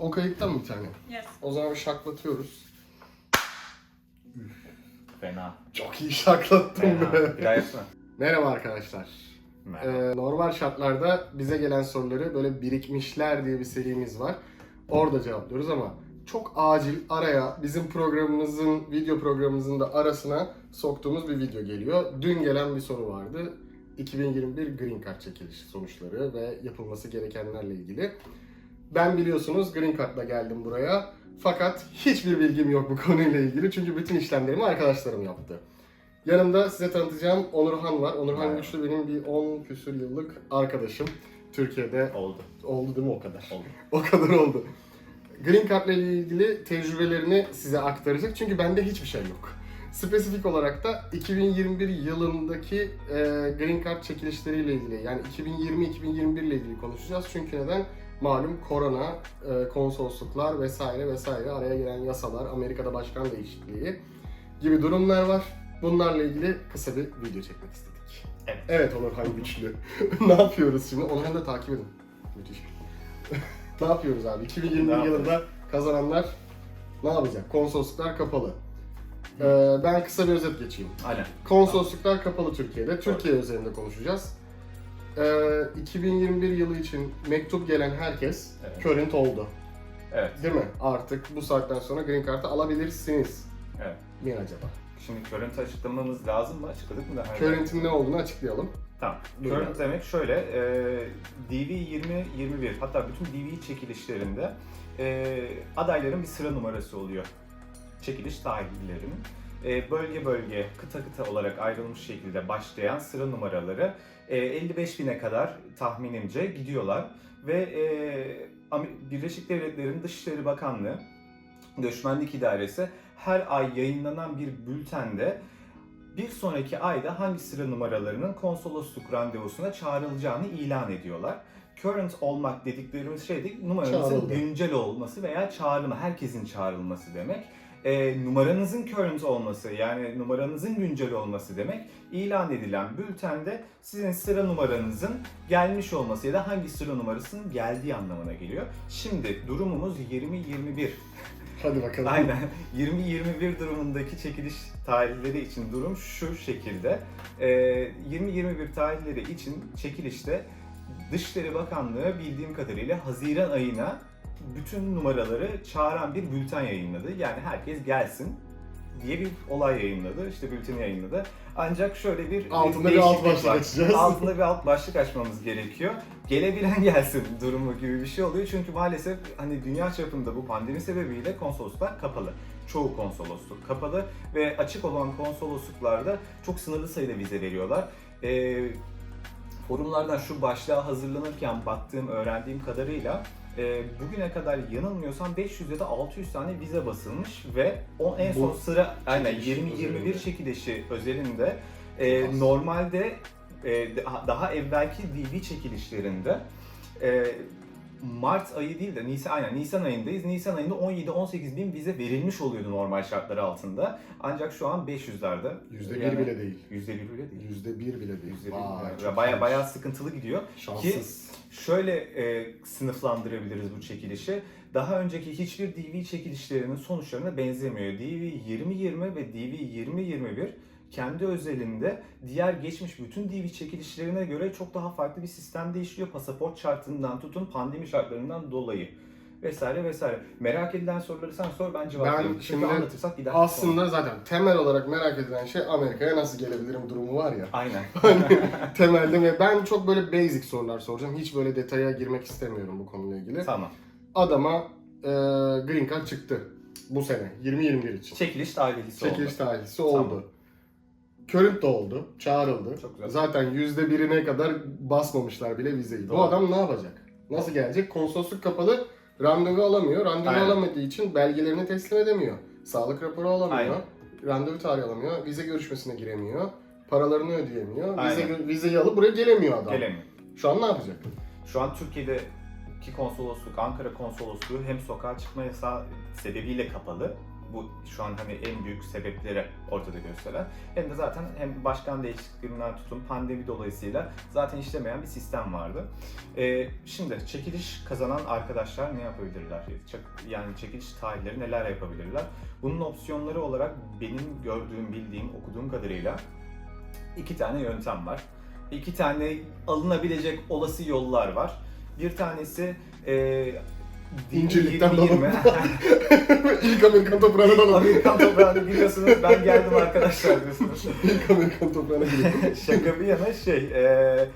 O kayıtta mı bir tane? Yes. O zaman bir şaklatıyoruz. Fena. Çok iyi şaklattım Fena. be. Bir daha yapsana. Merhaba arkadaşlar. Merhaba. Ee, normal şartlarda bize gelen soruları böyle birikmişler diye bir serimiz var. Orada cevaplıyoruz ama çok acil araya bizim programımızın, video programımızın da arasına soktuğumuz bir video geliyor. Dün gelen bir soru vardı. 2021 Green Card çekilişi sonuçları ve yapılması gerekenlerle ilgili. Ben biliyorsunuz Green Card'la geldim buraya. Fakat hiçbir bilgim yok bu konuyla ilgili. Çünkü bütün işlemlerimi arkadaşlarım yaptı. Yanımda size tanıtacağım Onurhan var. Onurhan Merhaba. Güçlü benim bir 10 küsür yıllık arkadaşım. Türkiye'de Oldu. oldu değil mi o kadar? Oldu. O kadar oldu. Green Card ile ilgili tecrübelerini size aktaracak çünkü bende hiçbir şey yok. Spesifik olarak da 2021 yılındaki e, Green Card çekilişleriyle ilgili yani 2020-2021 ile ilgili konuşacağız. Çünkü neden? Malum korona, e, konsolosluklar vesaire vesaire araya giren yasalar, Amerika'da başkan değişikliği gibi durumlar var. Bunlarla ilgili kısa bir video çekmek istedik. Evet. Evet Onurhan Güçlü. ne yapıyoruz şimdi? Onurhan'ı da takip edin. Müthiş. ne yapıyoruz abi? 2021 Ne yapıyoruz? yılında kazananlar ne yapacak? Konsolosluklar kapalı. Ee, ben kısa bir özet geçeyim. Aynen. Konsolosluklar kapalı Türkiye'de. Türkiye üzerinde konuşacağız. Ee, 2021 yılı için mektup gelen herkes Evet. current oldu. Evet. Değil mi? Artık bu saatten sonra green card'ı alabilirsiniz. Evet. Mi acaba? Şimdi current açıklamamız lazım mı? Açıkladık mı daha? önce? Current'in ne olduğunu açıklayalım. Tamam. Buyurun. Current demek şöyle, e, DV 2021 hatta bütün DV çekilişlerinde e, adayların bir sıra numarası oluyor. Çekiliş tarihlerinin. E, bölge bölge, kıta kıta olarak ayrılmış şekilde başlayan sıra numaraları e, 55 bine kadar tahminimce gidiyorlar. Ve e, Birleşik Devletler'in Dışişleri Bakanlığı, Göçmenlik İdaresi her ay yayınlanan bir bültende bir sonraki ayda hangi sıra numaralarının konsolosluk randevusuna çağrılacağını ilan ediyorlar. Current olmak dediklerimiz şey değil, numaranızın Çağrıldı. güncel olması veya çağrılma, herkesin çağrılması demek. E, numaranızın current olması yani numaranızın güncel olması demek. İlan edilen bültende sizin sıra numaranızın gelmiş olması ya da hangi sıra numarasının geldiği anlamına geliyor. Şimdi durumumuz 2021 Hadi bakalım. Aynen. 20-21 durumundaki çekiliş tarihleri için durum şu şekilde. Ee, 20-21 tarihleri için çekilişte Dışişleri Bakanlığı bildiğim kadarıyla Haziran ayına bütün numaraları çağıran bir bülten yayınladı. Yani herkes gelsin diye bir olay yayınladı. İşte bülteni yayınladı. Ancak şöyle bir Altında bir alt başlık var. açacağız. Altında bir alt başlık açmamız gerekiyor. Gelebilen gelsin durumu gibi bir şey oluyor. Çünkü maalesef hani dünya çapında bu pandemi sebebiyle konsolosluklar kapalı. Çoğu konsolosluk kapalı ve açık olan konsolosluklarda çok sınırlı sayıda vize veriyorlar. Ee, forumlardan şu başlığa hazırlanırken baktığım, öğrendiğim kadarıyla e, bugüne kadar yanılmıyorsam 500 ya da 600 tane vize basılmış ve o en son Bu sıra aynen çekiliş 20-21 özelinde. çekilişi özelinde e, Çok az. normalde e, daha, daha evvelki DV çekilişlerinde e, Mart ayı değil de Nisan aynen Nisan ayındayız. Nisan ayında 17-18 bin vize verilmiş oluyordu normal şartlar altında. Ancak şu an 500'lerde. Yüzde bir Yani- bile değil. Yüzde bir bile değil. Yüzde bir bile değil. Vay, bile. Baya bayağı sıkıntılı gidiyor. Şanssız. Şöyle e, sınıflandırabiliriz bu çekilişi. Daha önceki hiçbir DV çekilişlerinin sonuçlarına benzemiyor. DV 2020 ve DV 2021 kendi özelinde diğer geçmiş bütün DV çekilişlerine göre çok daha farklı bir sistemde işliyor. Pasaport şartından tutun pandemi şartlarından dolayı vesaire vesaire. Merak edilen soruları sen sor ben cevaplayayım. Ben Çünkü şimdi anlatırsak gider. Aslında zaten temel olarak merak edilen şey Amerika'ya nasıl gelebilirim durumu var ya. Aynen. Hani temelde ve ben çok böyle basic sorular soracağım. Hiç böyle detaya girmek istemiyorum bu konuyla ilgili. tamam. Adama e, Green Card çıktı bu sene 2021 için. Çekiliş tarihlisi oldu. Çekiliş tarihlisi oldu. Tamam. Current de oldu, çağrıldı. Çok güzel. Zaten yüzde birine kadar basmamışlar bile vizeyi. Bu Doğru. adam ne yapacak? Nasıl gelecek? Konsolosluk kapalı, randevu alamıyor. Randevu Aynen. alamadığı için belgelerini teslim edemiyor. Sağlık raporu alamıyor. Aynen. Randevu tarihi alamıyor. Vize görüşmesine giremiyor. Paralarını ödeyemiyor. Vize, Aynen. vizeyi alıp buraya gelemiyor adam. Gelemiyor. Şu an ne yapacak? Şu an Türkiye'deki konsolosluk, Ankara konsolosluğu hem sokağa çıkma yasağı sebebiyle kapalı bu şu an hani en büyük sebepleri ortada gösteren. Hem de zaten hem başkan değişikliğinden tutun pandemi dolayısıyla zaten işlemeyen bir sistem vardı. Ee, şimdi çekiliş kazanan arkadaşlar ne yapabilirler? Yani çekiliş tarihleri neler yapabilirler? Bunun opsiyonları olarak benim gördüğüm, bildiğim, okuduğum kadarıyla iki tane yöntem var. İki tane alınabilecek olası yollar var. Bir tanesi e, İncelikten 2020. İlk Amerikan toprağına dalalım. Amerikan toprağını biliyorsunuz ben geldim arkadaşlar diyorsunuz. İlk Amerikan toprağına gidelim. Şaka bir yana şey e,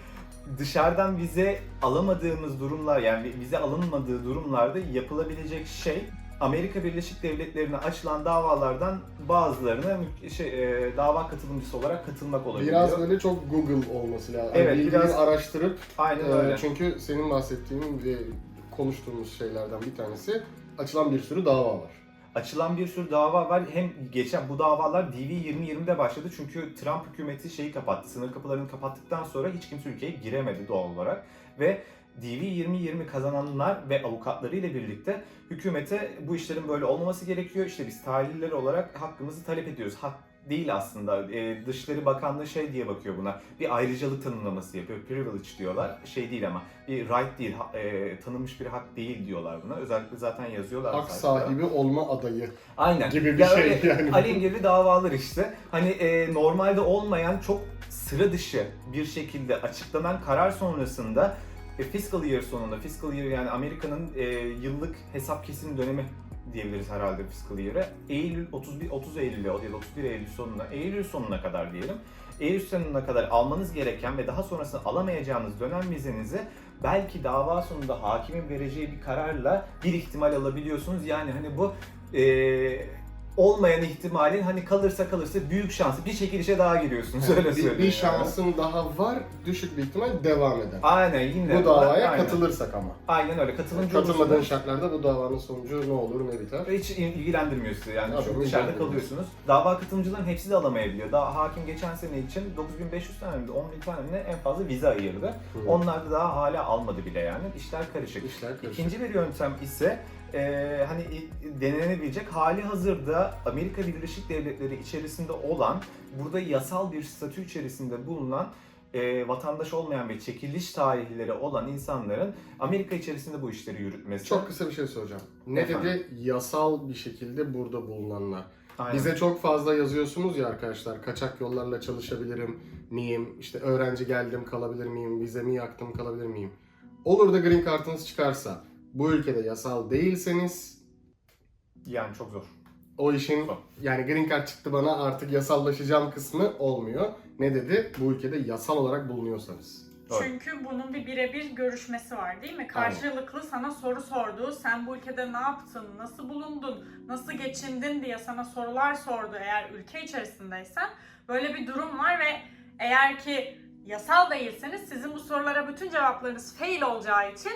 dışarıdan vize alamadığımız durumlar yani vize alınmadığı durumlarda yapılabilecek şey Amerika Birleşik Devletleri'ne açılan davalardan bazılarına şey, e, dava katılımcısı olarak katılmak olabiliyor. Biraz böyle çok Google olması lazım. Evet, Yani biraz- araştırıp Aynen e, öyle. çünkü senin bahsettiğin ve konuştuğumuz şeylerden bir tanesi açılan bir sürü dava var. Açılan bir sürü dava var. Hem geçen bu davalar DV 2020'de başladı çünkü Trump hükümeti şeyi kapattı. Sınır kapılarını kapattıktan sonra hiç kimse ülkeye giremedi doğal olarak. Ve DV 2020 kazananlar ve avukatları ile birlikte hükümete bu işlerin böyle olmaması gerekiyor. İşte biz tahliller olarak hakkımızı talep ediyoruz. Hak değil aslında. Ee, Dışişleri Bakanlığı şey diye bakıyor buna. Bir ayrıcalık tanımlaması yapıyor. Privilege diyorlar. Şey değil ama bir right değil, ha- e, tanınmış bir hak değil diyorlar buna. Özellikle zaten yazıyorlar. Hak sayfada. sahibi olma adayı. Aynen. gibi bir şey öyle yani. Alengirli davalar işte. Hani e, normalde olmayan çok sıra dışı bir şekilde açıklanan karar sonrasında e, fiscal year sonunda, fiscal year yani Amerika'nın e, yıllık hesap kesim dönemi diyebiliriz herhalde fiscal year'e. Eylül 31 30 Eylül'e ya da 31 Eylül sonuna, Eylül sonuna kadar diyelim. Eylül sonuna kadar almanız gereken ve daha sonrasında alamayacağınız dönem vizenizi belki dava sonunda hakimin vereceği bir kararla bir ihtimal alabiliyorsunuz. Yani hani bu e, olmayan ihtimalin hani kalırsa kalırsa büyük şansı bir çekilişe daha giriyorsunuz öyle bir, söyleyeyim. bir yani. şansın daha var, düşük bir ihtimal devam eden. Aynen yine. Bu davaya aynen. katılırsak ama. Aynen öyle katılımcı Katılmadığın olursanız şartlarda bu davanın sonucu ne olur ne biter? hiç ilgilendirmiyor sizi yani Tabii, çünkü dışarıda ilgilendirmiyor. kalıyorsunuz. Dava katılımcıların hepsi de alamayabiliyor. Daha hakim geçen sene için 9500 tane mi 10 bin tane mi ne en fazla vize ayırdı. Hı. Onlar da daha hala almadı bile yani. İşler karışık. İşler karışık. İkinci bir yöntem ise e, hani denenebilecek hali hazırda Amerika Birleşik Devletleri içerisinde olan burada yasal bir statü içerisinde bulunan e, vatandaş olmayan ve çekiliş tarihleri olan insanların Amerika içerisinde bu işleri yürütmesi. Çok kısa bir şey soracağım. Ne Efendim? dedi yasal bir şekilde burada bulunanlar? Aynen. Bize çok fazla yazıyorsunuz ya arkadaşlar. Kaçak yollarla çalışabilirim miyim? İşte öğrenci geldim kalabilir miyim? Vizemi yaktım kalabilir miyim? Olur da green kartınız çıkarsa bu ülkede yasal değilseniz yani çok zor. o işin Zor. yani green card çıktı bana artık yasallaşacağım kısmı olmuyor. Ne dedi? Bu ülkede yasal olarak bulunuyorsanız. Doğru. Çünkü bunun bir birebir görüşmesi var değil mi? Karşılıklı sana soru sordu. Sen bu ülkede ne yaptın? Nasıl bulundun? Nasıl geçindin diye sana sorular sordu eğer ülke içerisindeysen. Böyle bir durum var ve eğer ki yasal değilseniz sizin bu sorulara bütün cevaplarınız fail olacağı için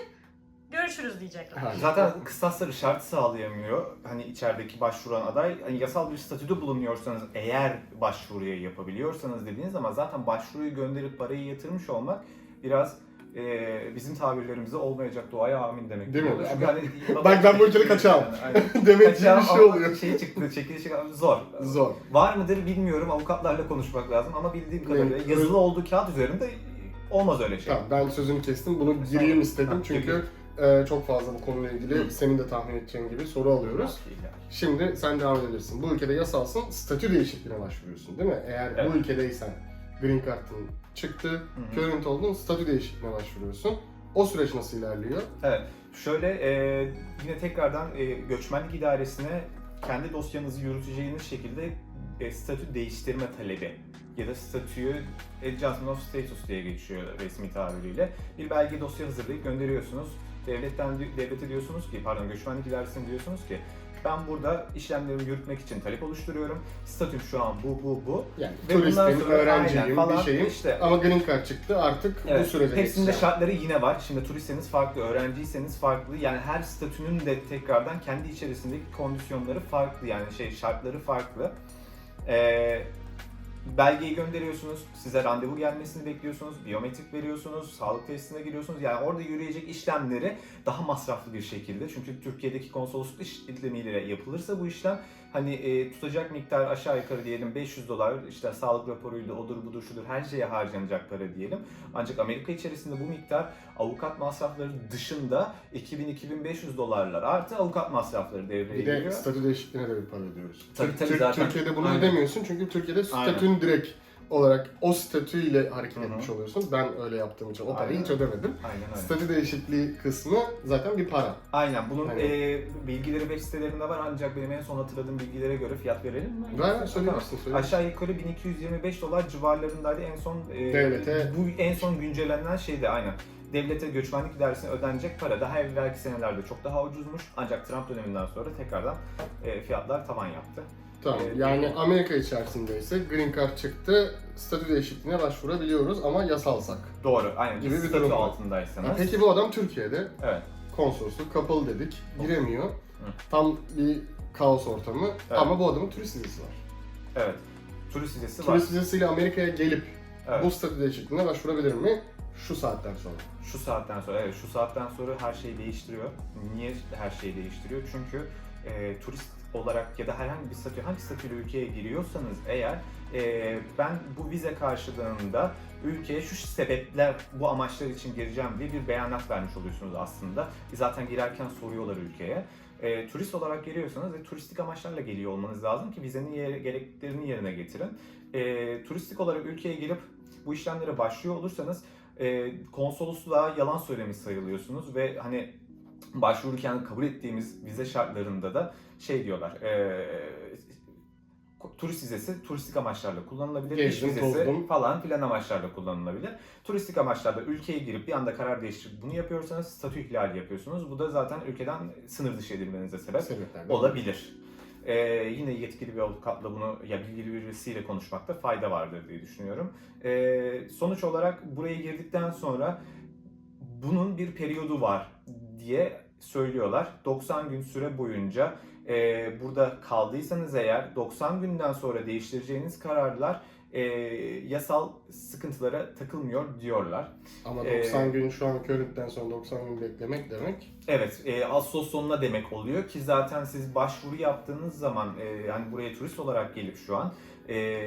görüşürüz diyecekler. Aynen. Zaten kıstasları şart sağlayamıyor. Hani içerideki başvuran aday hani yasal bir statüde bulunuyorsanız eğer başvuruyu yapabiliyorsanız dediğiniz zaman zaten başvuruyu gönderip parayı yatırmış olmak biraz e, bizim tabirlerimizde olmayacak duaya amin demek. Değil mi? oluyor. Çünkü hani, Bak ben bu ülkede kaçağım. Aynen. Demek Kaçağım bir şey ama oluyor. Şey çıktı, çekilişi zor. Zor. Var mıdır bilmiyorum. Avukatlarla konuşmak lazım ama bildiğim kadarıyla Evet. yazılı olduğu kağıt üzerinde olmaz öyle şey. Tamam ben sözünü kestim. Bunu gireyim istedim çünkü e, çok fazla bu konuyla ilgili Hı. senin de tahmin edeceğin gibi soru alıyoruz. Şimdi sen devam edebilirsin. Bu ülkede yasalsın, statü değişikliğine başvuruyorsun değil mi? Eğer Evet. bu ülkedeysen green card'ın çıktı, hı. current oldun, statü değişikliğine başvuruyorsun. O süreç nasıl ilerliyor? Evet. Şöyle e, yine tekrardan e, göçmenlik idaresine kendi dosyanızı yürüteceğiniz şekilde e, statü değiştirme talebi ya da statüyü adjustment of status diye geçiyor resmi tabiriyle. Bir belge dosya hazırlayıp gönderiyorsunuz. Devletten devlete diyorsunuz ki pardon göçmenlik idaresine diyorsunuz ki ben burada işlemlerimi yürütmek için talep oluşturuyorum. Statüm şu an bu bu bu. Yani Ve turistim, sonra öğrenciyim, bir şeyim. işte Ama green card çıktı artık bu Evet, sürece hepsinde geçeceğim. şartları yine var. Şimdi turistseniz farklı, öğrenciyseniz farklı. Yani her statünün de tekrardan kendi içerisindeki kondisyonları farklı. Yani şey şartları farklı. Ee, belgeyi gönderiyorsunuz, size randevu gelmesini bekliyorsunuz, biyometrik veriyorsunuz, sağlık testine giriyorsunuz. Yani orada yürüyecek işlemleri daha masraflı bir şekilde. Çünkü Türkiye'deki konsolosluk işlemiyle yapılırsa bu işlem hani e, tutacak miktar aşağı yukarı diyelim 500 dolar işte sağlık raporuyla odur budur şudur her şeye harcanacak para diyelim. Ancak Amerika içerisinde bu miktar avukat masrafları dışında 2000-2500 dolarlar artı avukat masrafları devreye Bir de giriyor. statü değişikliğine de bir para ödüyoruz. Tabii, tabii Türk- zaten. Türkiye'de bunu Aynen. ödemiyorsun çünkü Türkiye'de Aynen. statün direkt olarak o statüyle hareket Hı hı. etmiş oluyorsun. Ben öyle yaptığım için o parayı Aynen. hiç ödemedim. Aynen öyle. Statü değişikliği kısmı zaten bir para. Aynen bunun Aynen. e, bilgileri web sitelerinde var ancak benim en son hatırladığım bilgilere göre fiyat verelim mi? Ver Tamam. söyleyebilirsin. Aşağı yukarı 1225 dolar civarlarındaydı en son e, Devlete- bu en son güncellenen şeydi aynen. Devlete göçmenlik idaresine ödenecek para daha evvelki senelerde çok daha ucuzmuş ancak Trump döneminden sonra tekrardan e, fiyatlar tavan yaptı. Tamam. Ee, Yani Amerika içerisinde ise Green Card çıktı. Statü değişikliğine başvurabiliyoruz ama yasalsak. Doğru aynen Gibi bir durum altındaysanız. Ha, peki bu adam Türkiye'de. Evet. Konsolosluk kapalı dedik. Giremiyor. Tam bir kaos ortamı. Evet. Ama bu adamın turist vizesi var. Evet. Turist vizesi var. Turist vizesiyle Amerika'ya gelip Evet. bu statü değişikliğine başvurabilir mi? Şu saatten sonra. Şu saatten sonra, evet şu saatten sonra her şeyi değiştiriyor. Niye her şeyi değiştiriyor? Çünkü e, turist olarak ya da herhangi bir statü, hangi statüyle ülkeye giriyorsanız eğer e, ben bu vize karşılığında ülkeye şu sebepler, bu amaçlar için gireceğim diye bir beyanat vermiş oluyorsunuz aslında. Zaten girerken soruyorlar ülkeye. E, turist olarak geliyorsanız ve turistik amaçlarla geliyor olmanız lazım ki vizenin yer- gereklerini yerine getirin. E, turistik olarak ülkeye gelip bu işlemlere başlıyor olursanız e, konsolosluğa yalan söylemiş sayılıyorsunuz ve hani başvururken kabul ettiğimiz vize şartlarında da şey diyorlar e, turist vizesi turistik amaçlarla kullanılabilir, iş Gezdim, vizesi tozdum. falan filan amaçlarla kullanılabilir. Turistik amaçlarla ülkeye girip bir anda karar değiştirip bunu yapıyorsanız statü ihlali yapıyorsunuz. Bu da zaten ülkeden sınır dışı edilmenize sebep Sebeplerden. olabilir. Ee, yine yetkili bir avukatla bunu ya bilgili birisiyle konuşmakta fayda vardır diye düşünüyorum. Ee, sonuç olarak buraya girdikten sonra bunun bir periyodu var diye söylüyorlar. 90 gün süre boyunca e, burada kaldıysanız eğer 90 günden sonra değiştireceğiniz kararlar e, yasal sıkıntılara takılmıyor diyorlar. Ama Ee, 90 gün şu an körükten sonra 90 gün beklemek demek. Evet, e, Ağustos sonuna demek oluyor ki zaten siz başvuru yaptığınız zaman e, yani buraya turist olarak gelip şu an e,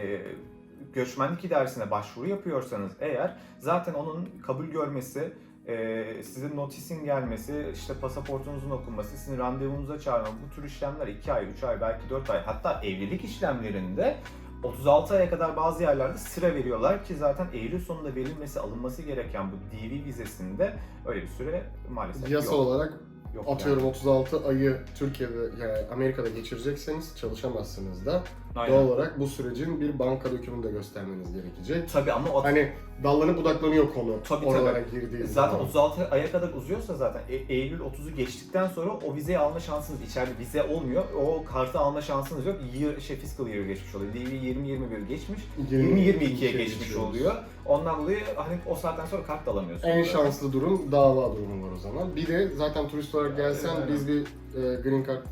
göçmenlik idaresine başvuru yapıyorsanız eğer zaten onun kabul görmesi, e, sizin notisin gelmesi, işte pasaportunuzun okunması, sizin randevunuza çağırma bu tür işlemler 2 ay, 3 ay, belki 4 ay hatta evlilik işlemlerinde 36 aya kadar bazı yerlerde sıra veriyorlar ki zaten Eylül sonunda verilmesi, alınması gereken bu DV vizesinde öyle bir süre maalesef Yasal yok. olarak Yok atıyorum 36 ayı Türkiye'de yani Amerika'da geçirecekseniz çalışamazsınız da Aynen. doğal olarak bu sürecin bir banka dökümünü de göstermeniz gerekecek. Tabii ama o, Hani dallanıp budaklanıyor konu Tabii, oralara tabii. girdiği zaten zaman. 36 aya kadar uzuyorsa zaten E- Eylül 30'u geçtikten sonra o vizeyi alma şansınız içeride vize olmuyor. O kartı alma şansınız yok. Year, şey fiscal year geçmiş oluyor. DV 2021 geçmiş. 2022'ye geçmiş oluyor. Ondan dolayı hani o saatten sonra kart da alamıyorsunuz. En şanslı durum dava durumu var o zaman. Bir de zaten turist olarak gelsen Aynen. biz bir e, green card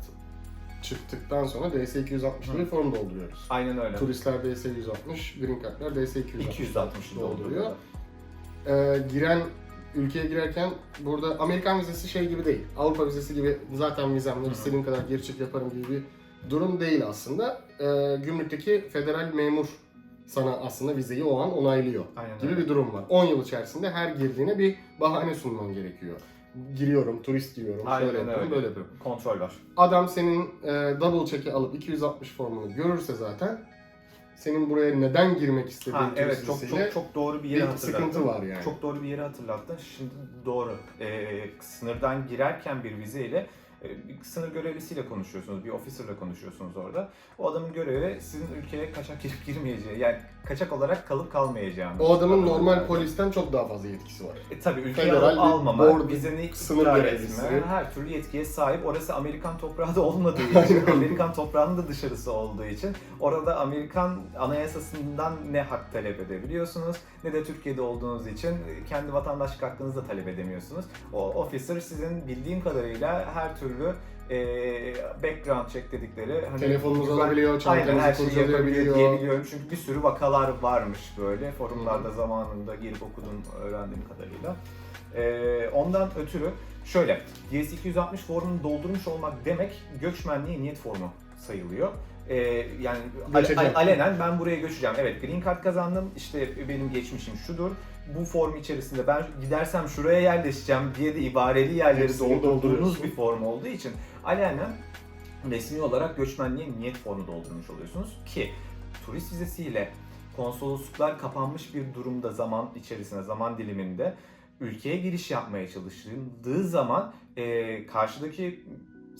çıktıktan sonra DS-260 bir form dolduruyoruz. Aynen öyle. Turistler DS-160, green cardlar DS-260 260 dolduruyor. Ee, giren ülkeye girerken burada Amerikan vizesi şey gibi değil. Avrupa vizesi gibi zaten vizem var Hı. istediğim kadar geri çık yaparım gibi bir durum değil aslında. Ee, gümrükteki federal memur sana aslında vizeyi o an onaylıyor Aynen gibi öyle. bir durum var. 10 yıl içerisinde her girdiğine bir bahane sunman gerekiyor. Giriyorum, turist giriyorum, Aynen şöyle yapıyorum, öyle. böyle yapıyorum. Kontrol var. Adam senin e, double check'i alıp 260 formunu görürse zaten senin buraya neden girmek istediğin Ha, evet çok çok çok doğru bir yere bir sıkıntı var yani. Çok doğru bir yere hatırlattın. Şimdi doğru. Ee, sınırdan girerken bir vizeyle bir sınır görevlisiyle konuşuyorsunuz, bir officer'la konuşuyorsunuz orada. O adamın görevi sizin ülkeye kaçak girip girmeyeceği, yani kaçak olarak kalıp kalmayacağını. O adamın normal Yani. polisten çok daha fazla yetkisi var. E, tabii ülkeye Federal alıp almama, board- vizeni sınır görevlisi. etme, her türlü yetkiye sahip. Orası Amerikan toprağı da olmadığı için, Amerikan toprağının da dışarısı olduğu için orada Amerikan anayasasından ne hak talep edebiliyorsunuz ne de Türkiye'de olduğunuz için kendi vatandaşlık hakkınızı da talep edemiyorsunuz. O officer sizin bildiğim kadarıyla her türlü türlü e, background check dedikleri hani Telefonunuz alabiliyor, çantanızı kurcalayabiliyor. diyebiliyorum. Çünkü bir sürü vakalar varmış böyle forumlarda zamanında girip okudum öğrendiğim kadarıyla. Ee, ondan ötürü şöyle DS260 formunu doldurmuş olmak demek göçmenliğe niyet formu sayılıyor. Ee, yani ale- Göçeceğim. alenen ben buraya göçeceğim. Evet green card kazandım. İşte benim geçmişim şudur. Bu form içerisinde ben gidersem şuraya yerleşeceğim diye de ibareli yerleri doldurduğunuz bir form olduğu için alenen resmi olarak göçmenliğe niyet formu doldurmuş oluyorsunuz ki turist vizesiyle konsolosluklar kapanmış bir durumda zaman içerisinde, zaman diliminde ülkeye giriş yapmaya çalışıldığı zaman e, karşıdaki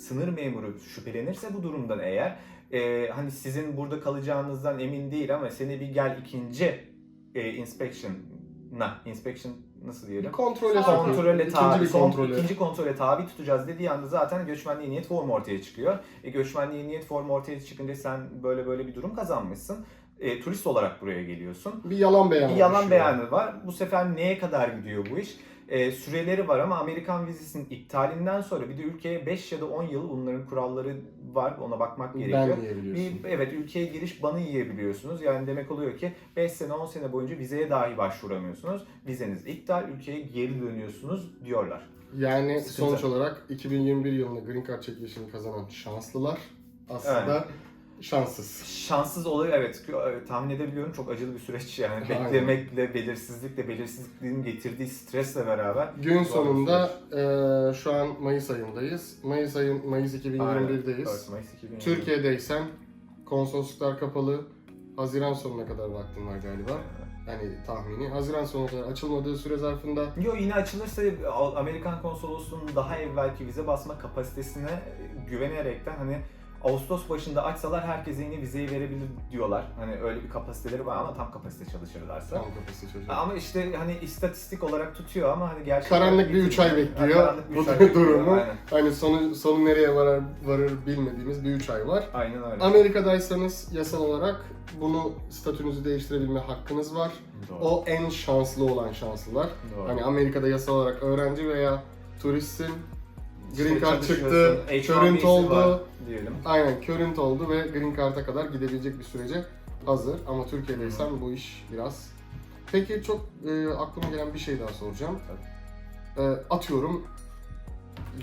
sınır memuru şüphelenirse bu durumdan eğer e, hani sizin burada kalacağınızdan emin değil ama seni bir gel ikinci e, inspection'a, inspection nasıl diyelim? Bir kontrole sokuyor. kontrole İkinci tabi, bir son, kontrole. ikinci kontrole tabi tutacağız dediği anda zaten göçmenliğe niyet formu ortaya çıkıyor. E, göçmenliğe niyet formu ortaya çıkınca sen böyle böyle bir durum kazanmışsın. E, turist olarak buraya geliyorsun. Bir yalan beyanı. Bir yalan düşüyor. beyanı var. Bu sefer neye kadar gidiyor bu iş? E, süreleri var ama Amerikan vizesinin iptalinden sonra bir de ülkeye 5 ya da 10 yıl bunların kuralları var. Ona bakmak gerekiyor. Ben yiyebiliyorsun. Bir, evet ülkeye giriş banı yiyebiliyorsunuz. Yani demek oluyor ki 5 sene 10 sene boyunca vizeye dahi başvuramıyorsunuz. Vizeniz iptal, ülkeye geri dönüyorsunuz diyorlar. Yani Sıkıntı. sonuç olarak 2021 yılında Green Card çekilişini kazanan şanslılar aslında şanssız. Şanssız oluyor evet e, tahmin edebiliyorum çok acılı bir süreç yani Aynen. beklemekle belirsizlikle belirsizliğin getirdiği stresle beraber Gün sonunda eee, şu an Mayıs ayındayız. Mayıs ayın Mayıs 2021'deyiz. 4 Mayıs 2020. Türkiye'deysen konsolosluklar kapalı. Haziran sonuna kadar vaktin var galiba. Yani tahmini. Haziran sonuna kadar açılmadığı süre zarfında Yo yine açılırsa Amerikan konsolosluğunun daha evvelki vize basma kapasitesine güvenerekten hani Ağustos başında açsalar herkese yine vizeyi verebilir diyorlar. Hani öyle bir kapasiteleri var ama tam kapasite çalışırlarsa. tam kapısı çocuğu. Ama işte hani istatistik olarak tutuyor ama hani gerçekten... Karanlık bir 3 ay bekliyor Karanlık bir bu üç ay bekliyor, durumu. Aynen. Hani sonu sonu nereye varır, varır bilmediğimiz bir 3 ay var. Aynen öyle. Amerika'daysanız yasal olarak bunu statünüzü değiştirebilme hakkınız var. Doğru. O en şanslı olan şanslılar. Doğru. Hani Amerika'da yasal olarak öğrenci veya turistsin. Green Card çıktı, çalışıyorsun, H1B'si current oldu. var Diyelim. Aynen current oldu ve Green Card'a kadar gidebilecek bir sürece hazır. Ama Türkiye'deysen bu iş biraz... Peki çok e, aklıma gelen bir şey daha soracağım. E, atıyorum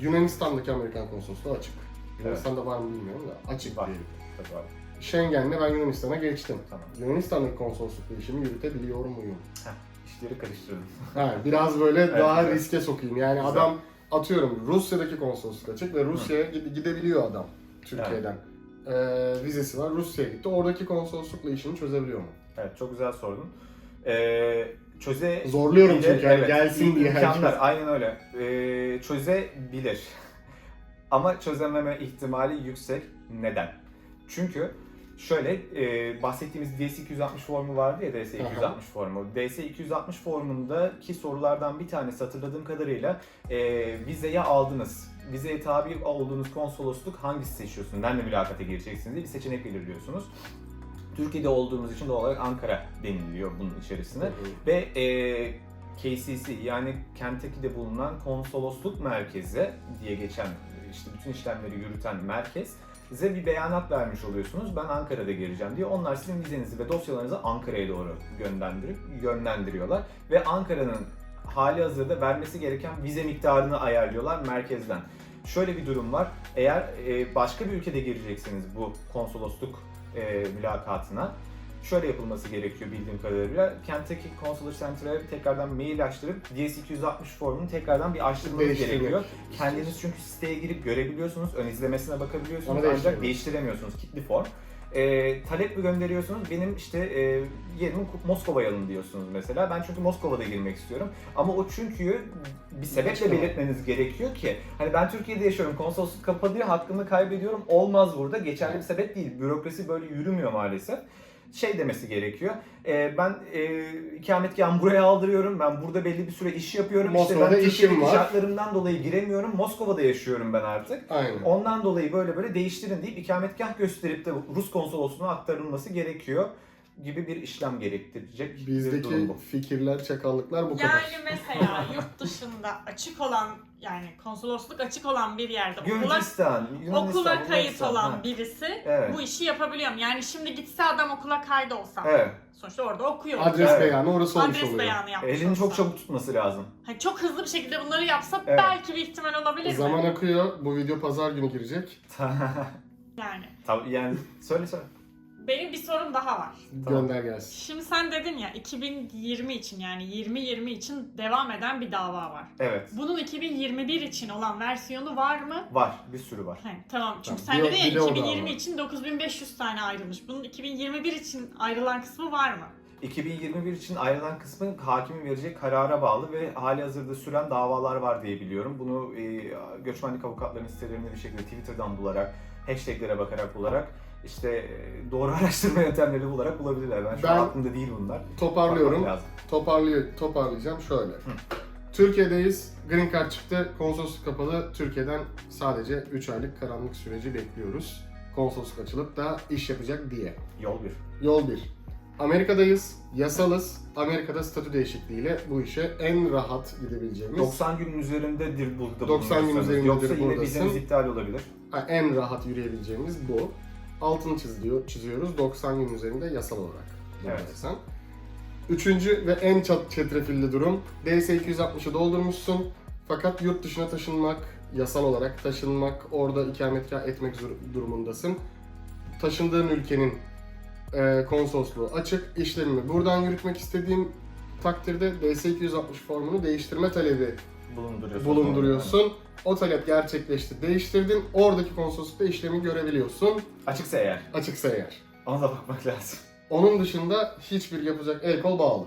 Yunanistan'daki Amerikan konsolosluğu açık. Yunanistan'da var mı bilmiyorum da açık Var. diyelim. Tabii var. Schengen'le ben Yunanistan'a geçtim. Tamam. Yunanistan'daki konsoloslukla işimi yürütebiliyor muyum? İşleri karıştırdım. Ha, biraz böyle Evet, daha evet. riske sokayım. Yani Güzel. adam atıyorum Rusya'daki konsolosluk açık ve Rusya'ya gide- gidebiliyor adam Türkiye'den. Ee, vizesi var Rusya'ya gitti. Oradaki konsoloslukla işini çözebiliyor mu? Evet çok güzel sordun. Ee, çöze Zorluyorum çünkü hani gelsin diye imkanlar, herkes. aynen öyle. Ee, çözebilir. Ama çözememe ihtimali yüksek. Neden? Çünkü şöyle e, bahsettiğimiz DS260 formu vardı ya DS260 Aha. formu. DS260 formundaki sorulardan bir tanesi hatırladığım kadarıyla e, vizeye aldınız. Vizeye tabi olduğunuz konsolosluk hangisi seçiyorsunuz? Benle mülakata gireceksiniz diye bir seçenek belirliyorsunuz. Türkiye'de olduğumuz için doğal olarak Ankara deniliyor bunun içerisine. Ve e, KCC yani Kentucky'de bulunan konsolosluk merkezi diye geçen işte bütün işlemleri yürüten merkez size bir beyanat vermiş oluyorsunuz. Ben Ankara'da gireceğim diye. Onlar sizin vizenizi ve dosyalarınızı Ankara'ya doğru yönlendirip yönlendiriyorlar ve Ankara'nın hali hazırda vermesi gereken vize miktarını ayarlıyorlar merkezden. Şöyle bir durum var. Eğer e, başka bir ülkede gireceksiniz bu konsolosluk e, mülakatına şöyle yapılması gerekiyor bildiğim kadarıyla. Kentucky Consular Center'a tekrardan mail açtırıp DS260 formunu tekrardan bir açtırmanız gerekiyor. Kendiniz çünkü siteye girip görebiliyorsunuz, ön izlemesine bakabiliyorsunuz Ama ancak değiştiremiyorsun. değiştiremiyorsunuz. Kilitli form. Ee, talep mi gönderiyorsunuz? Benim işte e, yerimi Moskova'ya alın diyorsunuz mesela. Ben çünkü Moskova'da girmek istiyorum. Ama o çünkü bir sebeple belirtmeniz gerekiyor ki hani ben Türkiye'de yaşıyorum, konsolosluk kapanıyor, hakkımı kaybediyorum. Olmaz burada. Geçerli bir sebep değil. Bürokrasi böyle yürümüyor maalesef şey demesi gerekiyor. Ee, ben e, ikametgahımı buraya aldırıyorum. Ben burada belli bir süre iş yapıyorum. işte Moskova'da ben işim var. şartlarımdan dolayı giremiyorum. Moskova'da yaşıyorum ben artık. Aynen. Ondan dolayı böyle böyle değiştirin deyip ikametgah gösterip de Rus konsolosluğuna aktarılması gerekiyor. Gibi bir işlem gerektirecek bir Bizdeki durum bu. fikirler, çakallıklar bu kadar. Yani mesela yurt dışında açık olan yani konsolosluk açık olan bir yerde okula, Gürcistan, Yunanistan, okula kayıt olan ha. birisi Evet. bu işi yapabiliyor mu? Yani şimdi gitse adam okula kaydolsa Evet. sonuçta orada okuyor. Adres Evet. beyanı orası olmuş Adres oluyor. beyanı yapmış Elini çok olsa. çabuk tutması lazım. Hani çok hızlı bir şekilde bunları yapsa Evet. belki bir ihtimal olabilir Zaman mi? akıyor. Bu video pazar günü girecek. Yani Tabii yani söyle söyle. Benim bir sorum daha var. Gönder gelsin. Şimdi sen dedin ya 2020 için yani 2020 için devam eden bir dava var. Evet. Bunun 2021 için olan versiyonu var mı? Var. Bir sürü var. He, tamam çünkü Tamam, sen bir- dedin bir de ya o da 2020 var. için 9500 tane ayrılmış. Bunun 2021 için ayrılan kısmı var mı? 2021 için ayrılan kısmı hakimin verecek karara bağlı ve hali hazırda süren davalar var diye biliyorum. Bunu e, göçmenlik avukatlarının sitelerinde bir şekilde Twitter'dan bularak, hashtaglere bakarak bularak, işte e, doğru araştırma yöntemleri bularak bulabilirler. Ben şu an Ben- aklımda değil bunlar. Toparlıyorum. Toparlıyor, toparlayacağım şöyle. Türkiye'deyiz. Green Card çıktı. Konsolosluk kapalı. Türkiye'den sadece 3 aylık karanlık süreci bekliyoruz. Konsolosluk açılıp da iş yapacak diye. Yol bir. Yol 1. Amerika'dayız. Yasalız. Amerika'da statü değişikliğiyle bu işe en rahat gidebileceğimiz 90 günün üzerindedir burada 90 gün üzerindedir Yoksa yine buradasın. vizeniz iptal olabilir. Ha, en rahat yürüyebileceğimiz bu. Altını çiziyor, çiziyoruz 90 gün üzerinde yasal olarak. Evet. Üçüncü ve en çat çetrefilli durum DS 260'ı doldurmuşsun fakat yurt dışına taşınmak, yasal olarak taşınmak, orada ikametgah etmek durumundasın. Taşındığın ülkenin e, konsolosluğu açık, işlemimi buradan yürütmek istediğim takdirde DS 260 formunu değiştirme talebi Bulunduruyorsun. bulunduruyorsun. O talep gerçekleşti, değiştirdin. Oradaki konsoloslukta işlemi görebiliyorsun. Açıksa eğer. Açıksa eğer. Ona da bakmak lazım. Onun dışında hiçbir yapacak el kol bağlı.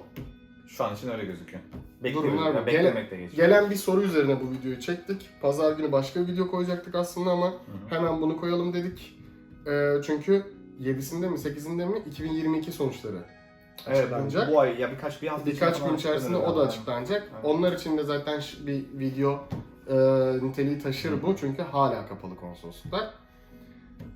Şu an için öyle gözüküyor. Bekliyoruz. Durumlar Yani bu. beklemek de geçiyor. Gelen bir soru üzerine bu videoyu çektik. Pazar günü başka bir video koyacaktık aslında ama hemen bunu koyalım dedik. Ee, çünkü 7'sinde mi 8'inde mi 2022 sonuçları Evet, açıklanacak. bu, bu ay ya birkaç bir hafta Birkaç gün içerisinde o da açıklanacak. Evet. Onlar için de zaten bir video e, niteliği taşır bu çünkü hala kapalı konsolosluklar.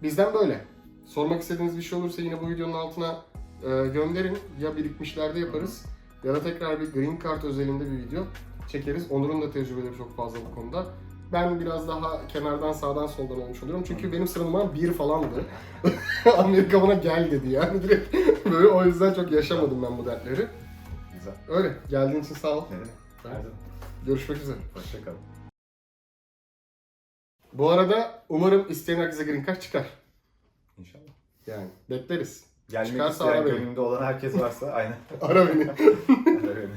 Bizden böyle. Sormak istediğiniz bir şey olursa yine bu videonun altına e, gönderin. Ya birikmişlerde yaparız ya da tekrar bir Green Card özelinde bir video çekeriz. Onur'un da tecrübeleri çok fazla bu konuda. Ben biraz daha kenardan sağdan soldan olmuş oluyorum. Çünkü benim sıra numaram bir falandı. Amerika bana gel dedi yani direkt. Böyle o yüzden çok yaşamadım ben bu dertleri. Güzel. Öyle. Geldiğin için sağ ol. Ne demek? Ben- Her zaman. Görüşmek üzere. Hoşçakalın. Bu arada umarım isteyen herkese Green Card çıkar. İnşallah. Yani bekleriz. Gelmek Çıkarsa isteyen ara beni. gönlünde olan herkes varsa aynen. Ara beni. Öyle.